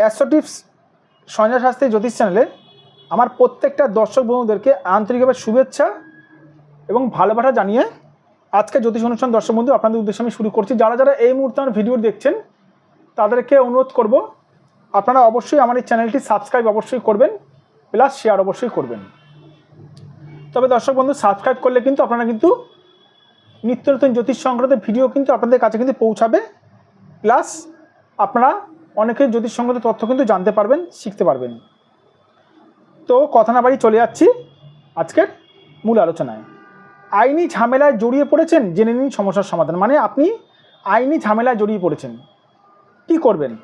Astro tips Sanjay Shastri জ্যোতিষ চ্যানেলে আমার প্রত্যেকটা দর্শক বন্ধুদেরকে আন্তরিকভাবে শুভেচ্ছা এবং ভালোবাসা জানিয়ে আজকে জ্যোতিষ অনুষ্ঠান দর্শক বন্ধু আপনাদের উদ্দেশ্যে আমি শুরু করছি। যারা যারা এই মুহূর্তে আমার ভিডিও দেখছেন, তাদেরকে অনুরোধ করব, আপনারা অবশ্যই আমার এই চ্যানেলটি সাবস্ক্রাইব অবশ্যই করবেন, প্লাস শেয়ার অবশ্যই করবেন। তবে দর্শক বন্ধু, সাবস্ক্রাইব করলে কিন্তু আপনারা কিন্তু নিত্য নতুন জ্যোতিষ সংক্রান্ত ভিডিও কিন্তু আপনাদের কাছে কিন্তু পৌঁছাবে, প্লাস আপনারা অনেকের জ্যোতিষ সংক্রান্ত তথ্য কিন্তু জানতে পারবেন, শিখতে পারবেন। তো কথা না বাড়ি চলে যাচ্ছি আজকের মূল আলোচনায়। আইনি ঝামেলায় জড়িয়ে পড়েছেন, জেনে নিন সমস্যার সমাধান। মানে আপনি আইনি ঝামেলায় জড়িয়ে পড়েছেন। কি করবেন?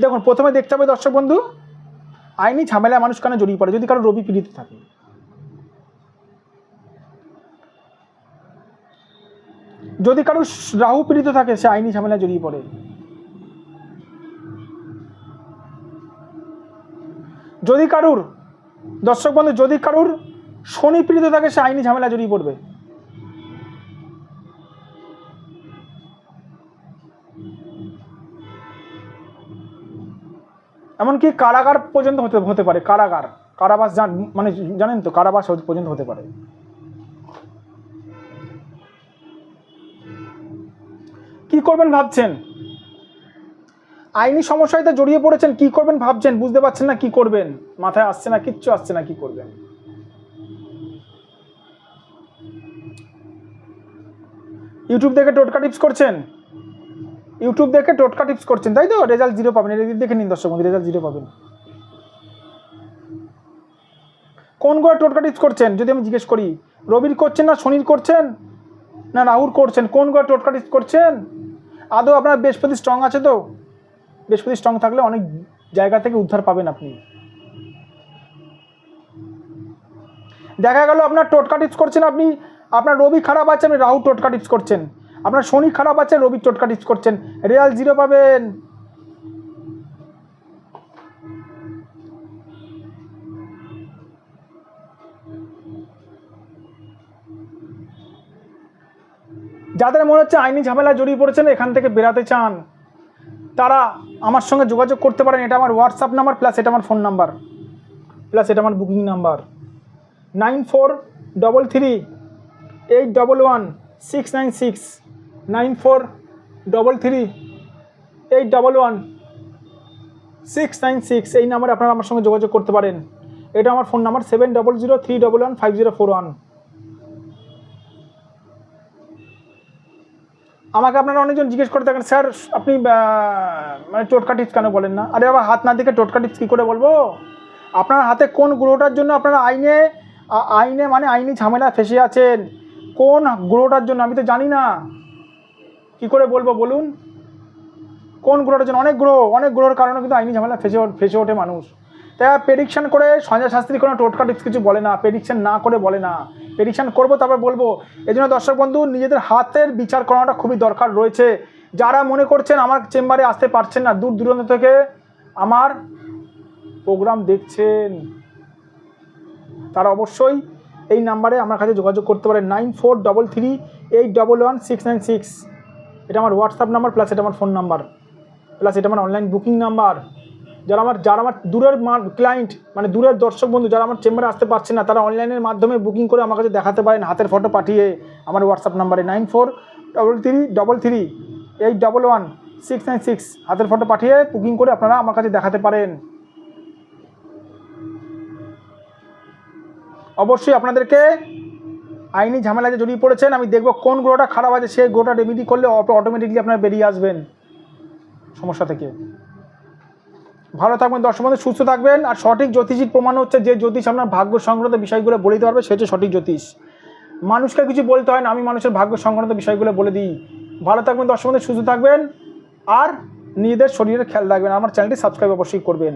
দেখুন, প্রথমে দেখতে হবে দর্শক বন্ধু, আইনি ঝামেলায় মানুষ কেন জড়িয়ে পড়ে? যদি কারও রবি পীড়িত থাকে। যদি কারও রাহু পীড়িত থাকে, সে আইনি ঝামেলায় জড়িয়ে পড়ে। যদি কারুর, দর্শক বন্ধু, যদি কারুর শনি পীড়িত থাকে, সে আইনি ঝামেলা জড়িয়ে পড়বে। এমনকি কারাগার পর্যন্ত হতে হতে পারে, কারাগার, কারাবাস জান মানে জানেন তো, কারাবাস পর্যন্ত হতে পারে। কি করবেন ভাবছেন? আইনি সমস্যায় তো জড়িয়ে পড়েছেন, কি করবেন ভাবছেন, বুঝতে পারছেন না কি করবেন? মাথায় আসছে না, কিচ্ছু আসছে না, কি করবেন? ইউটিউব দেখে টোটকা টিপস করছেন? ইউটিউব দেখে টোটকা টিপস করছেন, তাই তো? রেজাল্ট জিরো পাবেন। এটা দেখে নিন দর্শক রেজাল্ট জিরো পাবেন। কোন করে টোটকা টিপস করছেন? যদি আমি জিজ্ঞেস করি, রবির করছেন না শনির করছেন? না রাহুর করছেন? কোন করে টোটকা টিপস করছেন? আদৌ আপনার বৃহস্পতি স্ট্রং আছে তো? বৃহস্পতি স্ট্রং থাকলে অনেক জায়গা থেকে উদ্ধার পাবেন আপনি। দেখা গেল আপনার টোটকা টিপস করছেন আপনি, আপনার রবি খারাপ আছে, আপনি রাহু টোটকা টিপস করছেন। আপনার শনি খারাপ আছে রবি টোটকা টিপস করছেন। রেয়াল জিরো পাবেন। যাদের মনে হচ্ছে আইনি ঝামেলা জড়িয়ে পড়েছেন, এখান থেকে বেরাতে চান। তারা আমার সঙ্গে যোগাযোগ করতে পারেন। এটা আমার হোয়াটসঅ্যাপ নাম্বার প্লাস এটা আমার ফোন নাম্বার প্লাস এটা আমার booking number nine four double three eight double one six nine six nine four double three eight double one six nine six এই নাম্বারে আপনারা আমার সঙ্গে যোগাযোগ করতে পারেন। এটা আমার phone number seven double zero three double one five zero four one আমাকে আপনারা অনেকজন জিজ্ঞেস করে থাকেন, স্যার, আপনি মানে টোটকা টিপস কেন বলেন না? আরে আবার হাত না দেখে টোটকা টিপস কী করে বলব? আপনার হাতে কোন গ্রহটার জন্য আপনারা আইনে আইনে মানে আইনি ঝামেলা ফেসে আছেন? কোন গ্রহটার জন্য? আমি তো জানি না। কি করে বলব বলুন? কোন গ্রহটার জন্য? অনেক গ্রহ, অনেক গ্রহের কারণে কিন্তু আইনি ঝামেলা ফেসে ফেসে ওঠে মানুষ। তাই প্রেডিকশন করে সঞ্জয় শাস্ত্রী কোনো টোটকা টিপস কিছু বলে না প্রেডিকশন না করে বলে না। প্রেডিকশন করব, তারপর বলব, এই জন্য দর্শক বন্ধু, নিজেদের হাতের বিচার করাটা খুবই দরকার রয়েছে। যারা মনে করছেন আমার চেম্বারে আসতে পারছেন না, দূর দূরান্ত থেকে আমার প্রোগ্রাম দেখছেন, তারা অবশ্যই এই নাম্বারে আমার কাছে যোগাযোগ করতে পারেন। Nine four double three eight double one six nine six. এটা আমার হোয়াটসঅ্যাপ নাম্বার প্লাস এটা আমার ফোন নাম্বার প্লাস এটা আমার অনলাইন বুকিং নাম্বার যারা আমার যারা আমার দূরের ক্লায়েন্ট মানে দূরের দর্শক বন্ধু, যারা আমার চেম্বারে আসতে পারছে না, তারা অনলাইনের মাধ্যমে বুকিং করে আমার কাছে দেখাতে পারেন, হাতের ফটো পাঠিয়ে আমার হোয়াটসঅ্যাপ নাম্বারে nine four double three double three eight double one six nine six হাতের ফটো পাঠিয়ে বুকিং করে আপনারা আমার কাছে দেখাতে পারেন। অবশ্যই আপনাদেরকে আইনি ঝামেলাতে জড়িয়ে পড়েছেন, আমি দেখব কোন গ্রহটা খারাপ আছে, সেই গ্রহটা রেমেডি করলে অটোমেটিকলি আপনারা বেরিয়ে আসবেন। সমস্যা থেকে। ভালো থাকবেন, দর্শক বন্ধু, সুস্থ থাকবেন। আর সঠিক জ্যোতিষীর প্রমাণ হচ্ছে যে জ্যোতিষ আপনার ভাগ্য সংক্রান্ত বিষয়গুলো বলে দিতে পারবে সে হচ্ছে সঠিক জ্যোতিষ। মানুষকে কিছু বলতে হয় না, আমি মানুষের ভাগ্য সংক্রান্ত বিষয়গুলো বলে দিই। ভালো থাকবেন, দর্শক বন্ধু, সুস্থ থাকবেন। আর নিজেদের শরীরের খেয়াল রাখবেন, আমার চ্যানেলটি সাবস্ক্রাইব অবশ্যই করবেন।